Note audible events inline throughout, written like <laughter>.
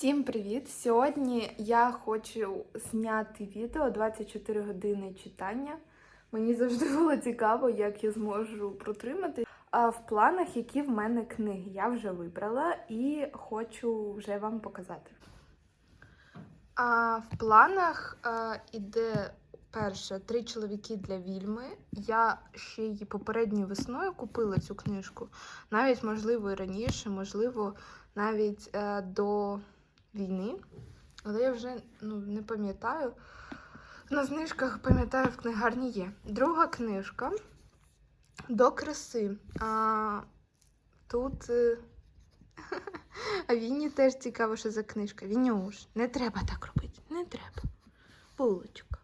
Всім привіт! Сьогодні я хочу зняти відео 24 години читання. Мені завжди було цікаво, як я зможу протримати. А в планах, які в мене книги, я вже вибрала і хочу вже вам показати. А в планах а, іде перше три чоловіки для Вільми. Я ще її попередньою весною купила цю книжку. Навіть, можливо, і раніше, можливо, навіть е, до війни. Але я вже ну, не пам'ятаю. На знижках пам'ятаю, в книгарні є. Друга книжка до краси. А, тут. е, <laughs> А Вінні теж цікаво, що за книжка. Вінюш, не треба так робити. Не треба. Булочка.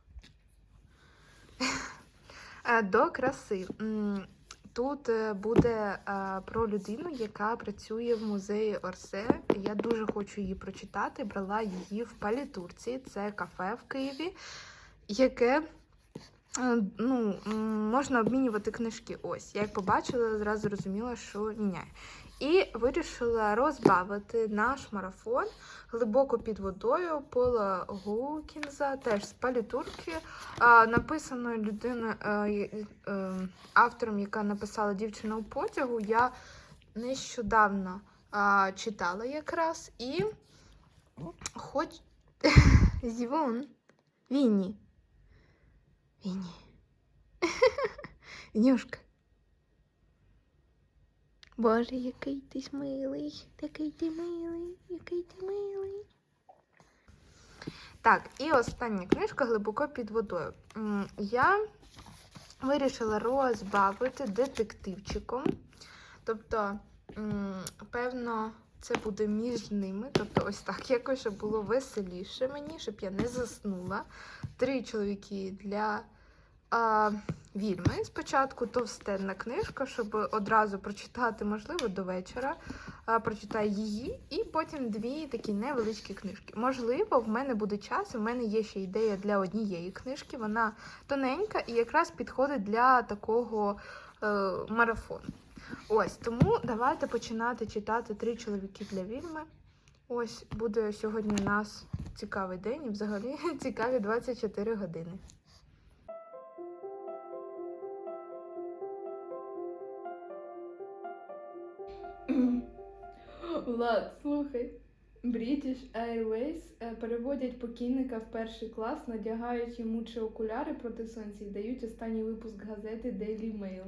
<laughs> До краси. Тут е, буде е, про людину, яка працює в музеї Орсе. Я дуже хочу її прочитати. Брала її в палітурці. Це кафе в Києві, яке е, ну, можна обмінювати книжки. Ось. Я як побачила, зразу зрозуміла, що міняє. І вирішила розбавити наш марафон глибоко під водою Пола Гукінза, теж з палітурки, написаною людиною, е, е, автором, яка написала Дівчина у потягу. Я нещодавно читала якраз і хоч <laughs> Зівон, Вінні. Вінні. <laughs> Вінюшка. Боже, який ти милий, такий ти милий, який ти милий. Так, і остання книжка глибоко під водою. Я вирішила розбавити детективчиком. Тобто, певно, це буде між ними. Тобто, ось так якось, щоб було веселіше мені, щоб я не заснула. Три чоловіки для а, вільми. Спочатку товстенна книжка, щоб одразу прочитати, можливо, до вечора. А, прочитаю її, і потім дві такі невеличкі книжки. Можливо, в мене буде час, і в мене є ще ідея для однієї книжки. Вона тоненька і якраз підходить для такого е, марафону. Ось тому давайте починати читати три чоловіки для вільми. Ось буде сьогодні у нас цікавий день і взагалі <laughs> цікаві 24 години. Влад, слухай. British Airways е, переводять покійника в перший клас, надягають йому чи окуляри проти сонця і дають останній випуск газети Daily Mail.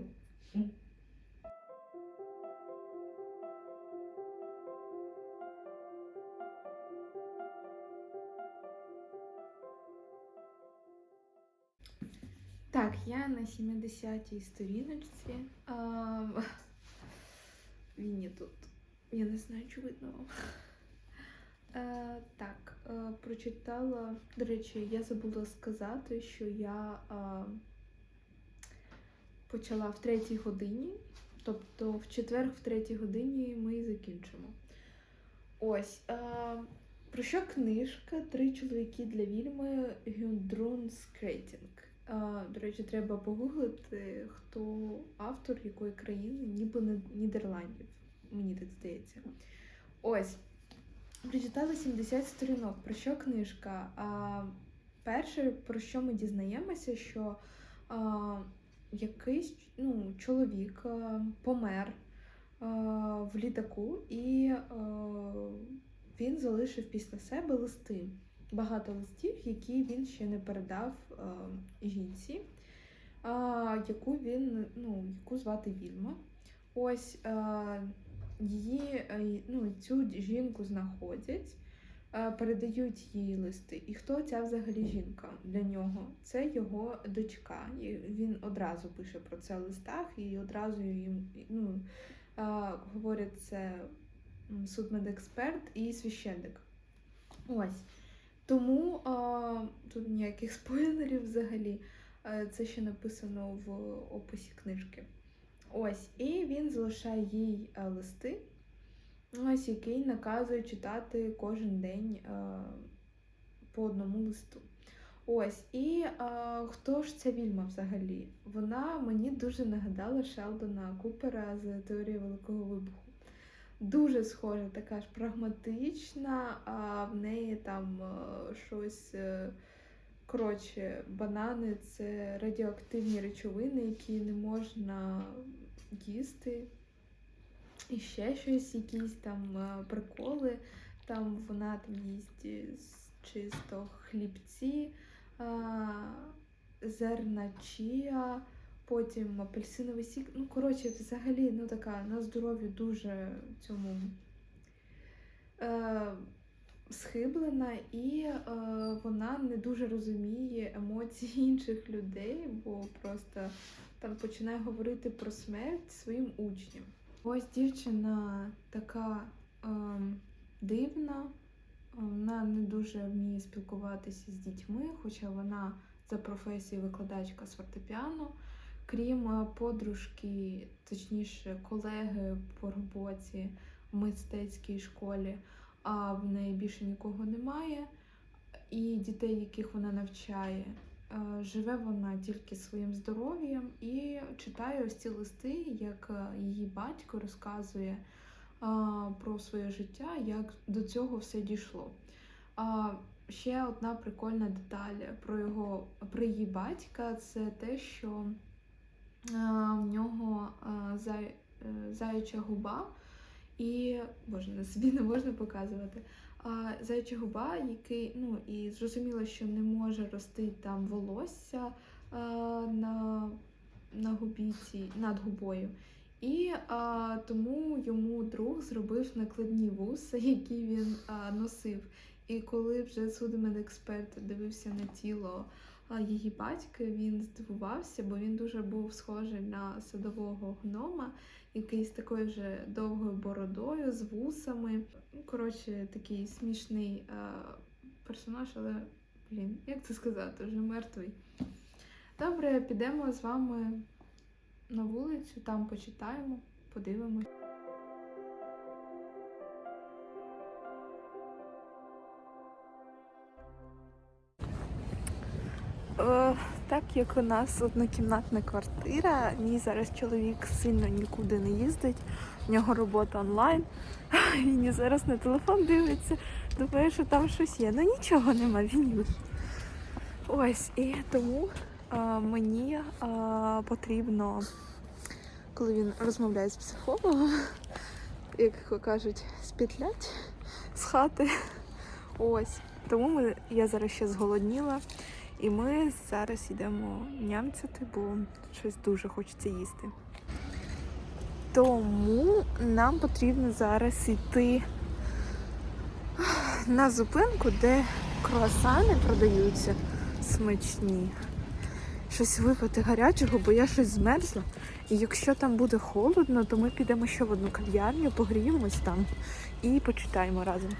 Так, я на 70-й сторіночці. А, Вінні тут. Я не знаю, чи видно вам. Е, так, е, прочитала. До речі, я забула сказати, що я е, почала в третій годині. Тобто в четвер, в третій годині ми і закінчимо. Ось. Е, про що книжка? Три чоловіки для вільми Гюндрун Скрейтінг. До речі, треба погуглити, хто автор якої країни, ніби Нідерландів. Мені так здається. Ось. Прочитала 70 сторінок. Про що книжка? А, перше, про що ми дізнаємося, що а, якийсь ну, чоловік а, помер а, в літаку, і а, він залишив після себе листи. Багато листів, які він ще не передав а, жінці, яку він, ну, яку звати Вільма. Ось а, її, е, ну, цю жінку знаходять, е, передають їй листи. І хто ця взагалі жінка для нього? Це його дочка. І він одразу пише про це в листах і одразу їм ну, е, говорять це судмедексперт і священник. Ось. Тому а, тут ніяких <laughs> спойлерів взагалі. Е, Це ще написано в описі книжки. Ось, і він залишає їй е, листи, ось який наказує читати кожен день е, по одному листу. Ось, і е, хто ж ця Вільма взагалі? Вона мені дуже нагадала Шелдона Купера з теорії Великого Вибуху. Дуже схожа, така ж прагматична, а в неї там е, щось. е, Коротше, банани це радіоактивні речовини, які не можна їсти. І ще щось, якісь там е, приколи. Там вона там їсть чисто хлібці, зерна чія, потім апельсиновий сік. Ну, коротше, взагалі, ну така на здоров'ю дуже цьому е, схиблена, і е, вона не дуже розуміє емоції <laughs> інших людей, бо просто там починає говорити про смерть своїм учням. Ось дівчина така ем, дивна, вона не дуже вміє спілкуватися з дітьми, хоча вона за професією викладачка з фортепіано. Крім е, подружки, точніше, колеги по роботі в мистецькій школі, а в неї більше нікого немає. І дітей, яких вона навчає, е, живе вона тільки своїм здоров'ям і читає ось ці листи, як е, її батько розказує про своє життя, як до цього все дійшло. Ще одна прикольна деталь про його про її батька це те, що в нього а, зай, е, заяча губа, і боже, на собі не можна показувати. А, заяча губа, який, ну і зрозуміло, що не може рости там волосся а, на, на губі цій, над губою. І а, тому йому друг зробив накладні вуса, <laughs> які він а, носив. І коли вже судмедексперт дивився на тіло її батька, він здивувався, бо він дуже був схожий на садового гнома, який з такою вже довгою бородою, з вусами. Ну, коротше, такий смішний а, персонаж, але блін, як це сказати, вже мертвий. Добре, підемо з вами на вулицю, там почитаємо, подивимось. Так як у нас однокімнатна квартира, мій зараз чоловік сильно нікуди не їздить, в нього робота онлайн. <laughs> Він зараз на телефон дивиться, думає, що там щось є. Ну нічого нема, він їде. Ось, і тому а, мені а, потрібно, коли він розмовляє з психологом, <laughs> як кажуть, спітлять з хати. Ось. Тому ми, я зараз ще зголодніла. І ми зараз йдемо нямцяти, бо щось дуже хочеться їсти. Тому нам потрібно зараз йти на зупинку, де круасани продаються смачні. Щось випити гарячого, бо я щось змерзла. І якщо там буде холодно, то ми підемо ще в одну кав'ярню, погріємось там і почитаємо разом.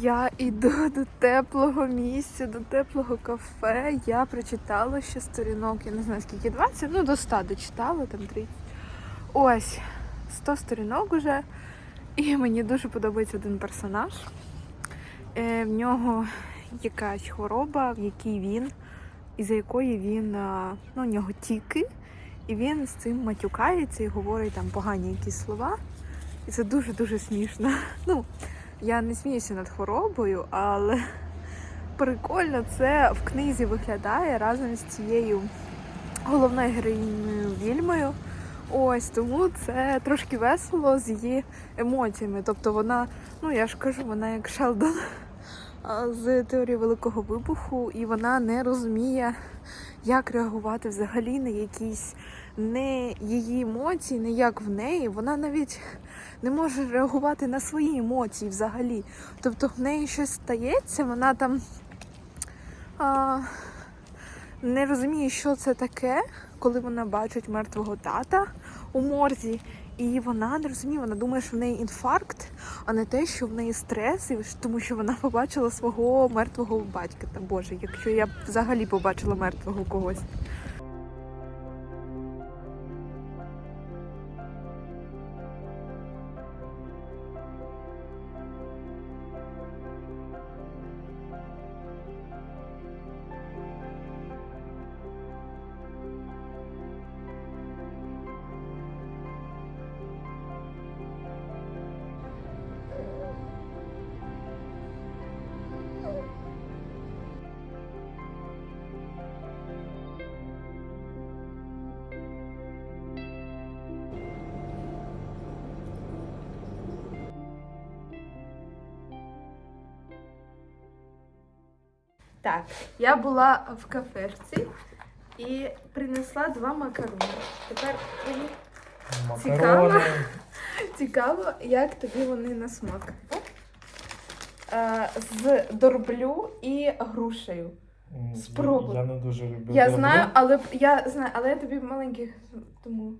Я йду до теплого місця, до теплого кафе, я прочитала ще сторінок, я не знаю скільки 20, ну до 100 дочитала, там 30. Ось, 100 сторінок уже. І мені дуже подобається один персонаж. Е, в нього якась хвороба, в якій він, із-за якої він, ну, у нього тіки, і він з цим матюкається і говорить там погані якісь слова. І це дуже-дуже смішно. Ну, я не сміюся над хворобою, але <laughs> прикольно це в книзі виглядає разом з цією головною героїнею Вільмою. Ось тому це трошки весело з її емоціями. Тобто вона, ну я ж кажу, вона як Шелдон <laughs> з теорії Великого вибуху, і вона не розуміє, як реагувати взагалі на якісь не її емоції, не як в неї, вона навіть не може реагувати на свої емоції взагалі. Тобто в неї щось стається, вона там а, не розуміє, що це таке, коли вона бачить мертвого тата у морзі. І вона не розуміє, вона думає, що в неї інфаркт, а не те, що в неї стрес, і тому що вона побачила свого мертвого батька. Та Боже, якщо я взагалі побачила мертвого когось. Так, я була в кафешці і принесла два макарони. Тепер мені Макарони. <laughs> цікаво, як тобі вони на смак. Е, з дорблю і грушею. Спробуй. Я не дуже люблю. Я дорблю. знаю, але я знаю, але я тобі маленьких тому.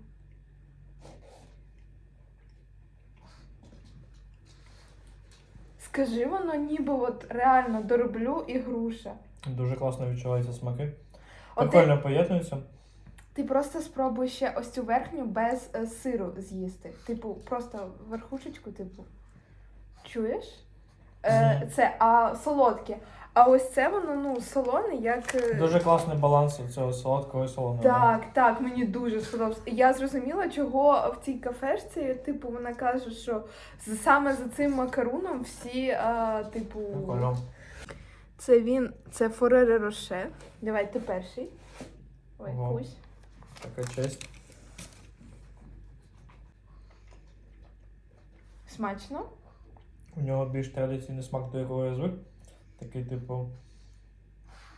Скажи, воно ніби от реально дороблю і груша. Дуже класно відчуваються смаки. От ти, поєднуються. ти просто спробуй ще ось цю верхню без е, сиру з'їсти. Типу, просто верхушечку, типу. Чуєш? Е, Це, а солодке. А ось це воно ну солоне, як. е, Дуже класний баланс у цього солодкого і солоного. Так, так, мені дуже сподобалось. Я зрозуміла, чого в цій кафешці, типу, вона каже, що з- саме за цим макаруном всі, а, типу. Прикольно. Це він, це Форере Роше. Давай ти перший. Ой, Ого. кусь. Така честь. Смачно. У нього більш традиційний смак, до якого я звик. Такий, типу,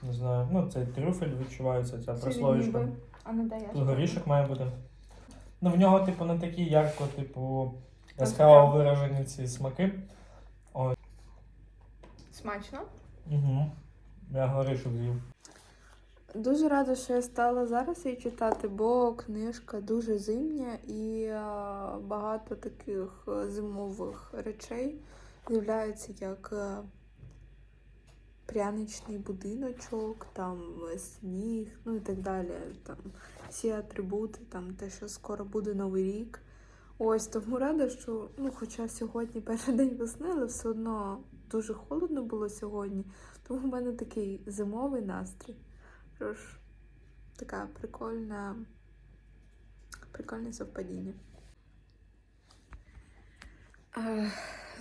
не знаю, ну цей трюфель відчувається, ця Це прослоєчка. А не даєш. Тут горішок має бути. Ну, в нього, типу, не такі ярко, типу, Яскраво. виражені ці смаки. Смачно. Угу. Я горішок з'їв. Дуже рада, що я стала зараз її читати, бо книжка дуже зимня і багато таких е, зимових речей з'являється як е, пряничний будиночок, там е, сніг, ну і так далі. Там всі атрибути, там те, що скоро буде новий рік. Ось тому рада, що ну, хоча сьогодні <laughs> перший день весни, але все одно дуже холодно було сьогодні, тому в мене такий зимовий настрій. Тож, така прикольна, прикольне совпадіння.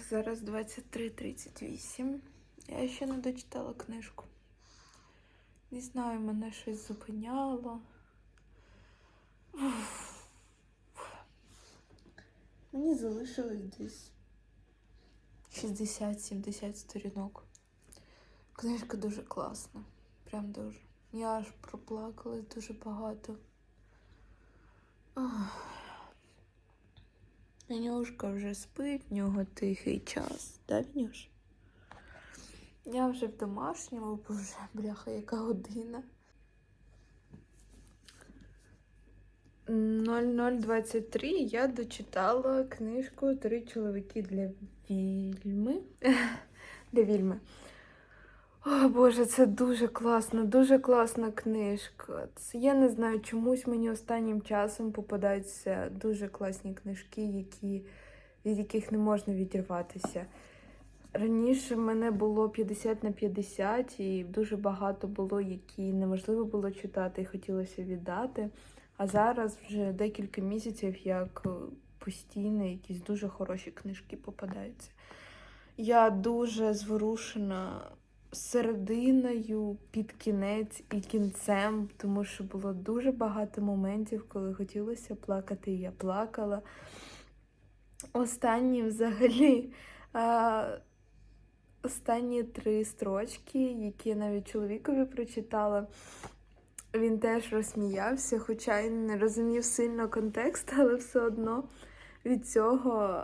Зараз 23.38. Я ще не дочитала книжку. Не знаю, мене щось зупиняло. Уф. Мені залишилось десь 60-70 сторінок. Книжка дуже класна. Прям дуже. Я аж проплакалась дуже багато. Ах. Нюшка вже спить, в нього тихий час. Да, Нюш? Я вже в домашньому, бо вже бляха, яка година. 0023 я дочитала книжку Три чоловіки для вільми. <laughs> Для вільми. О, Боже, це дуже класно, дуже класна книжка. Це, я не знаю, чомусь мені останнім часом попадаються дуже класні книжки, які, від яких не можна відірватися. Раніше в мене було 50 на 50, і дуже багато було, які неможливо було читати і хотілося віддати. А зараз вже декілька місяців, як е, постійно якісь дуже хороші книжки попадаються. Я дуже зворушена серединою, під кінець і кінцем, тому що було дуже багато моментів, коли хотілося плакати, і я плакала. Останні взагалі. А, Останні три строчки, які я навіть чоловікові прочитала. він теж розсміявся, хоча й не розумів сильно контекст, <laughs> але все одно від цього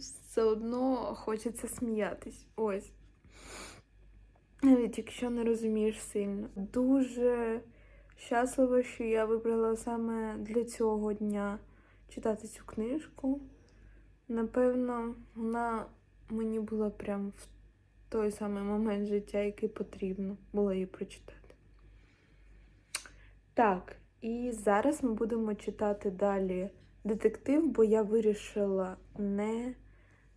все одно хочеться сміятись. Ось. Навіть якщо не розумієш сильно. Дуже щаслива, що я вибрала саме для цього дня читати цю книжку. Напевно, вона мені була прям в той самий момент життя, який потрібно було її прочитати. Так, і зараз ми будемо читати далі детектив, бо я вирішила не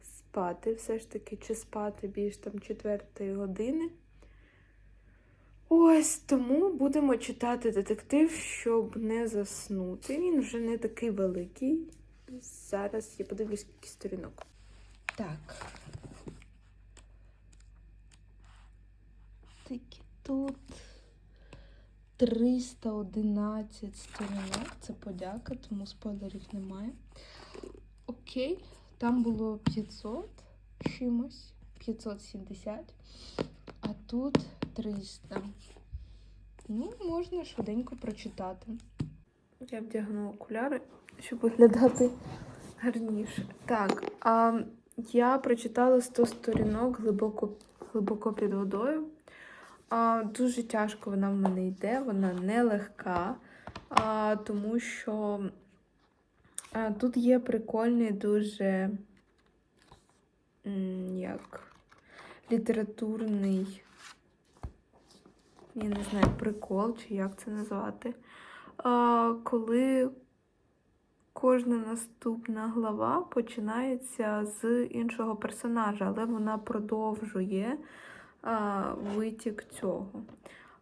спати, все ж таки, чи спати більш там четвертої години. Ось тому будемо читати детектив, щоб не заснути. Він вже не такий великий. Зараз я подивлюсь, скільки сторінок. Так. Такі тут 311 сторінок. Це подяка, тому спойлерів немає. Окей, там було 500 чимось, 570, а тут 300. Ну, можна швиденько прочитати. Я вдягну окуляри, щоб виглядати гарніше. Так, а я прочитала 100 сторінок глибоко, глибоко під водою. А, дуже тяжко вона в мене йде, вона нелегка, а, тому що а, тут є прикольний дуже як літературний, я не знаю, прикол, чи як це назвати. А, коли кожна наступна глава починається з іншого персонажа, але вона продовжує а, витік цього.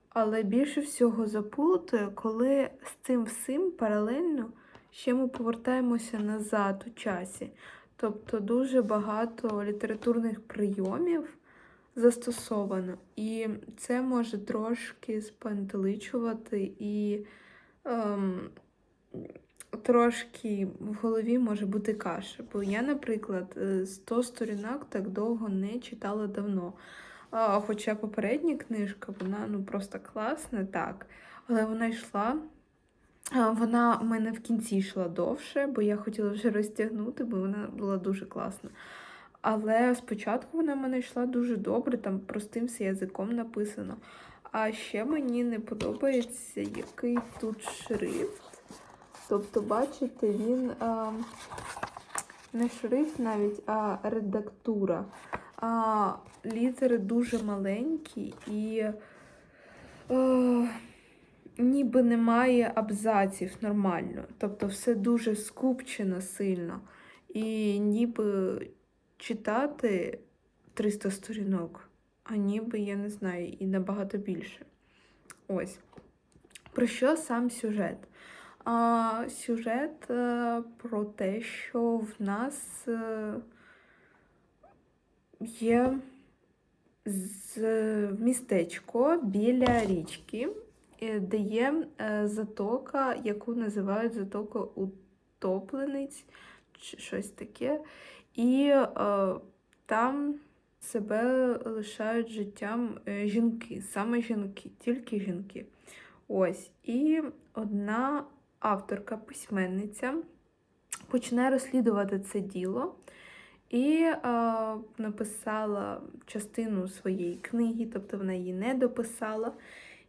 Але більше всього заплутує, коли з цим всім паралельно ще ми повертаємося назад у часі. Тобто дуже багато літературних прийомів застосовано. І це може трошки спантеличувати і ем, трошки в голові може бути каша. Бо я, наприклад, е, 100 сторінок так довго не читала давно. А, Хоча попередня книжка, вона ну просто класна, так. Але вона йшла. Вона в мене в кінці йшла довше, бо я хотіла вже розтягнути, бо вона була дуже класна. Але спочатку вона в мене йшла дуже добре, там простим все язиком написано. А ще мені не подобається, який тут шрифт. Тобто, бачите, він а, не шрифт навіть, а редактура. А, літери дуже маленькі і е, ніби немає абзаців нормально. Тобто все дуже скупчено сильно. І ніби читати 300 сторінок, а ніби, я не знаю, і набагато більше. Ось. Про що сам сюжет? А, сюжет е, про те, що в нас. Е, є з містечко біля річки, е, де є е, затока, яку називають затока утоплениць, чи щось таке. І е, там себе лишають життям е, жінки, саме жінки, тільки жінки. Ось. І одна авторка, письменниця, починає розслідувати це діло. І е, написала частину своєї книги, тобто вона її не дописала.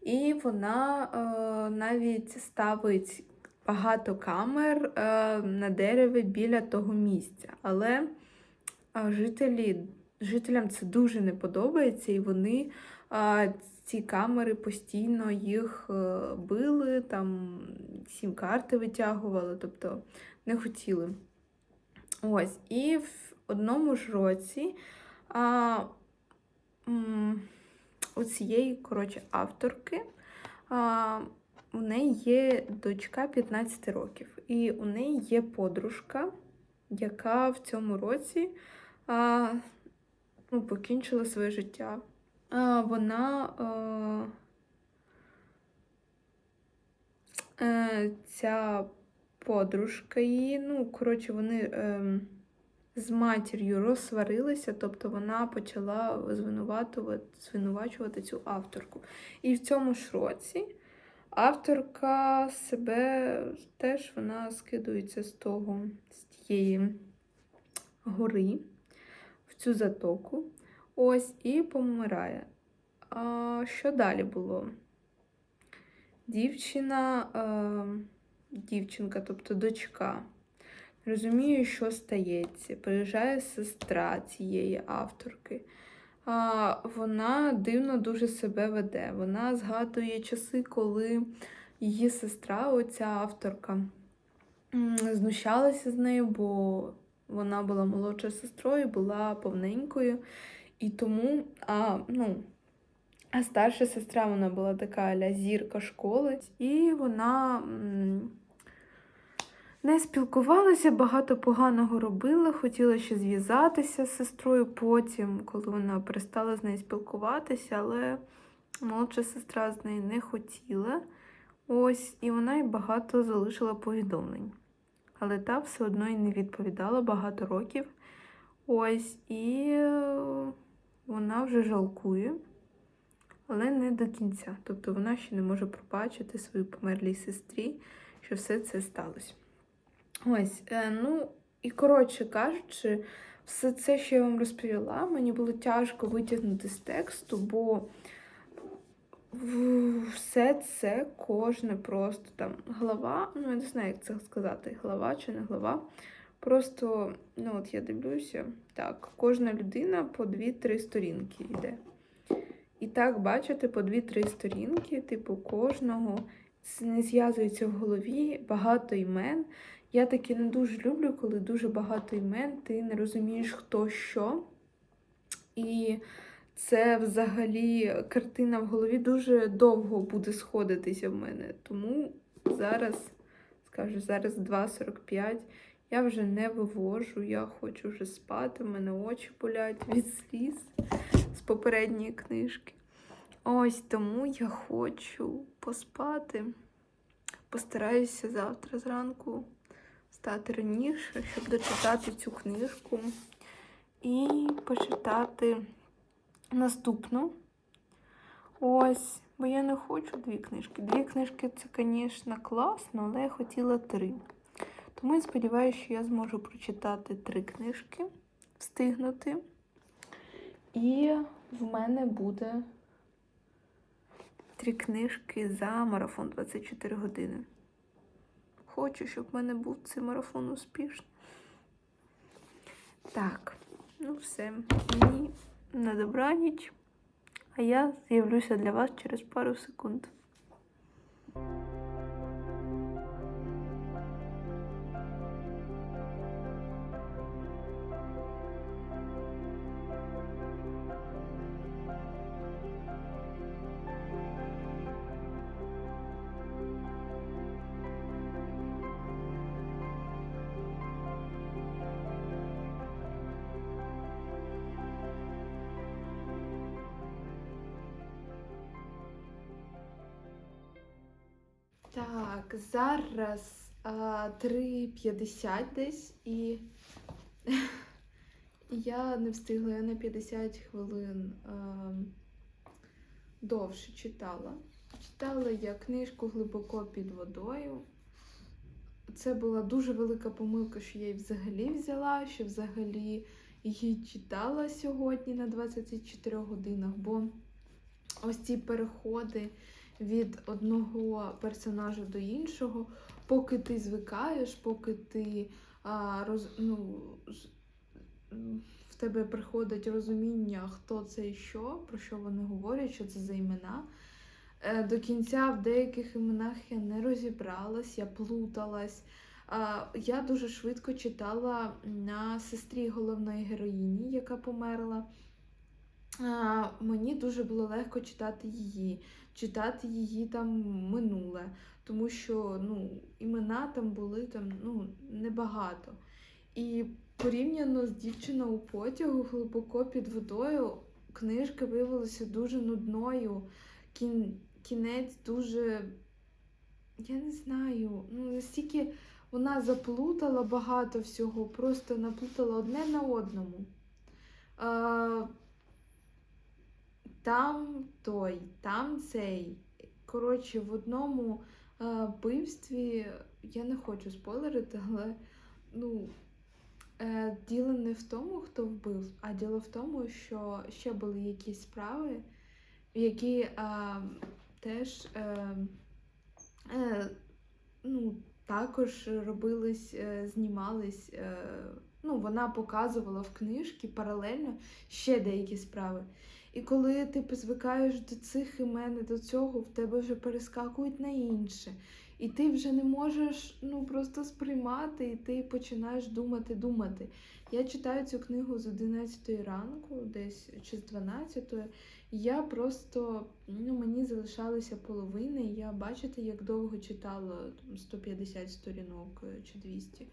І вона е, навіть ставить багато камер е, на дереві біля того місця. Але е, жителі, жителям це дуже не подобається, і вони е, ці камери постійно їх били, там сім карти витягували, тобто не хотіли. Ось, і в одному ж році а, у цієї коротше, авторки у неї є дочка 15 років, і у неї є подружка, яка в цьому році а, ну, покінчила своє життя. А, вона а, е, ця подружка її, ну, коротше, вони. Е, з матір'ю розсварилися, тобто вона почала звинувачувати цю авторку. І в цьому ж році Авторка себе теж вона скидується з того, з тієї гори в цю затоку. Ось і помирає. А, що далі було? Дівчина, дівчинка, тобто дочка, розуміє, що стається. Приїжджає сестра цієї авторки. Вона дивно дуже себе веде. Вона згадує часи, коли її сестра, оця авторка, знущалася з нею, бо вона була молодшою сестрою, була повненькою. І тому, а, ну, а старша сестра вона була така аля зірка школи, і вона не спілкувалася, багато поганого робила, хотіла ще зв'язатися з сестрою потім, коли вона перестала з нею спілкуватися, але молодша сестра з нею не хотіла. Ось, і вона й багато залишила повідомлень. Але та все одно й не відповідала багато років. Ось, і е, вона вже жалкує, але не до кінця. Тобто вона ще не може пробачити своїй померлій сестрі, що все це сталося. Ось, е, ну і коротше кажучи, все це, що я вам розповіла, мені було тяжко витягнути з тексту, бо все це кожне просто там глава, ну я не знаю, як це сказати, глава чи не глава. Просто, ну от я дивлюся, так, кожна людина по 2-3 сторінки йде. І так, бачите, по 2-3 сторінки, типу, кожного не зв'язується в голові, багато імен. Я таки не дуже люблю, коли дуже багато імен, ти не розумієш, хто що. І це взагалі картина в голові дуже довго буде сходитися в мене. Тому зараз, скажу, зараз 2.45. Я вже не вивожу, я хочу вже спати, в мене очі болять від сліз з попередньої книжки. Ось тому я хочу поспати. Постараюся завтра зранку встати раніше, щоб дочитати цю книжку і почитати наступну. Ось, бо я не хочу дві книжки. Дві книжки це, звісно, класно, але я хотіла три. Тому я сподіваюся, що я зможу прочитати три книжки, встигнути. І в мене буде три книжки за марафон 24 години. Хочу, щоб в мене був цей марафон успішний. Так, ну все. Мені на добраніч. А я з'явлюся для вас через пару секунд. Зараз а, 3.50 десь і <laughs> я не встигла, я на 50 хвилин довше читала. Читала я книжку глибоко під водою. Це була дуже велика помилка, що я її взагалі взяла, що взагалі її читала сьогодні на 24 годинах, бо ось ці переходи від одного персонажа до іншого, поки ти звикаєш, поки ти а, роз, ну, в тебе приходить розуміння, хто це і що, про що вони говорять, що це за імена. Е, До кінця в деяких іменах я не розібралась, я плуталась. Я дуже швидко читала на сестрі головної героїні, яка померла. Мені дуже було легко читати її, читати її там минуле, тому що ну, імена там були там, ну, небагато. І порівняно з дівчиною у потягу глибоко під водою, книжка виявилася дуже нудною. Кін... Кінець дуже, я не знаю, ну настільки вона заплутала багато всього, просто наплутала одне на одному. А, там той, там цей. коротше, в одному е, вбивстві я не хочу спойлерити, але ну, е, діло не в тому, хто вбив, а діло в тому, що ще були якісь справи, які е, теж е, е, ну, також робились, е, знімались. Е, ну, вона показувала в книжці паралельно ще деякі справи. І коли ти звикаєш до цих імен, до цього, в тебе вже перескакують на інше. І ти вже не можеш ну, просто сприймати, і ти починаєш думати, думати. Я читаю цю книгу з 11 ранку, десь чи з 12. Я просто ну, мені залишалися половини. і Я бачите, як довго читала там, 150 сторінок е, чи 200.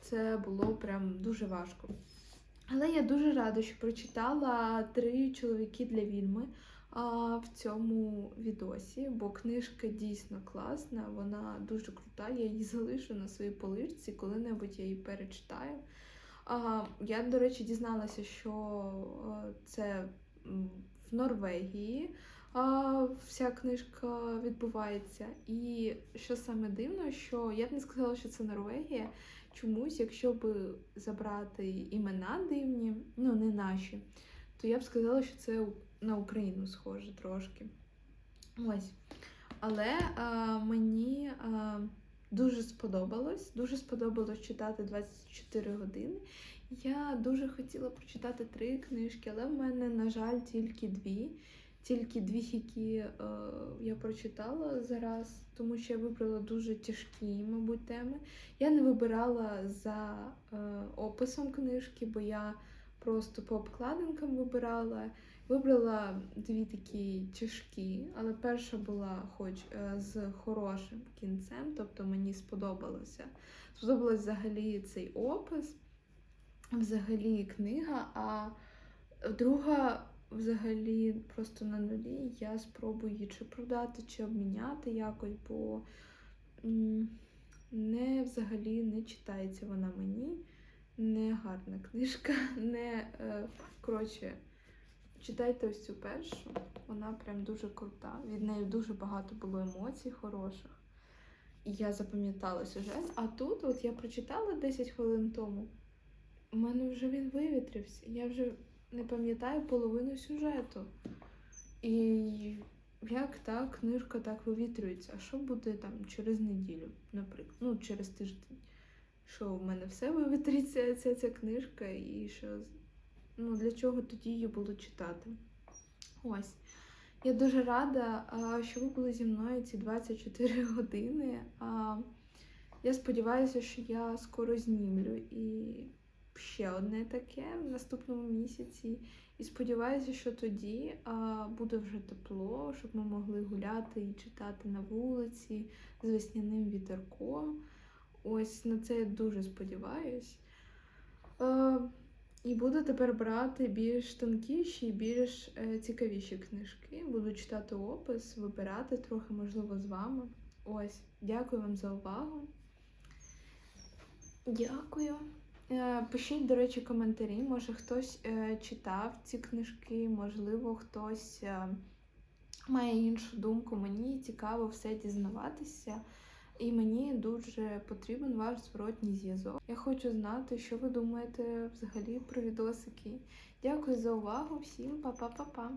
Це було прям дуже важко. Але я дуже рада, що прочитала три чоловіки для вільми в цьому відосі, бо книжка дійсно класна, вона дуже крута. Я її залишу на своїй поличці, коли-небудь я її перечитаю. Я, до речі, дізналася, що це в Норвегії вся книжка відбувається. І що саме дивно, що я б не сказала, що це Норвегія. Чомусь, якщо б забрати імена дивні, ну не наші, то я б сказала, що це на Україну схоже трошки. Ось. Але а, мені а, дуже сподобалось. Дуже сподобалось читати 24 години. Я дуже хотіла прочитати три книжки, але в мене, на жаль, тільки дві. Тільки дві, які е, я прочитала зараз, тому що я вибрала дуже тяжкі, мабуть, теми. Я не вибирала за е, описом книжки, бо я просто по обкладинкам вибирала. Вибрала дві такі тяжкі, але перша була хоч е, з хорошим кінцем, тобто мені сподобалося. Сподобалось взагалі цей опис, взагалі книга, а друга взагалі просто на нулі. Я спробую її чи продати, чи обміняти якось, бо не взагалі не читається вона мені. Не гарна книжка, <laughs> не е, коротше. Читайте ось цю першу, вона прям дуже крута. Від неї дуже багато було емоцій хороших. І я запам'ятала сюжет. А тут, от я прочитала 10 хвилин тому, у мене вже він вивітрився. Я вже не пам'ятаю половину сюжету. І як та книжка так вивітрюється? А що буде там через неділю, наприклад, ну, через тиждень? Що в мене все вивітриться, ця, ця книжка, і що ну, для чого тоді її було читати. Ось. Я дуже рада, що ви були зі мною ці 24 години. Я сподіваюся, що я скоро знімлю і ще одне таке в наступному місяці. І сподіваюся, що тоді а, буде вже тепло, щоб ми могли гуляти і читати на вулиці з весняним вітерком. Ось на це я дуже сподіваюсь. І буду тепер брати більш тонкіші і більш е, цікавіші книжки. Буду читати опис, вибирати трохи, можливо, з вами. Ось, дякую вам за увагу. Дякую. Е, Пишіть, до речі, коментарі. Може, хтось е, читав ці книжки, можливо, хтось е, має іншу думку. Мені цікаво все дізнаватися. І мені дуже потрібен ваш зворотній зв'язок. Я хочу знати, що ви думаєте взагалі про відосики. Дякую за увагу. Всім па-па-па-па.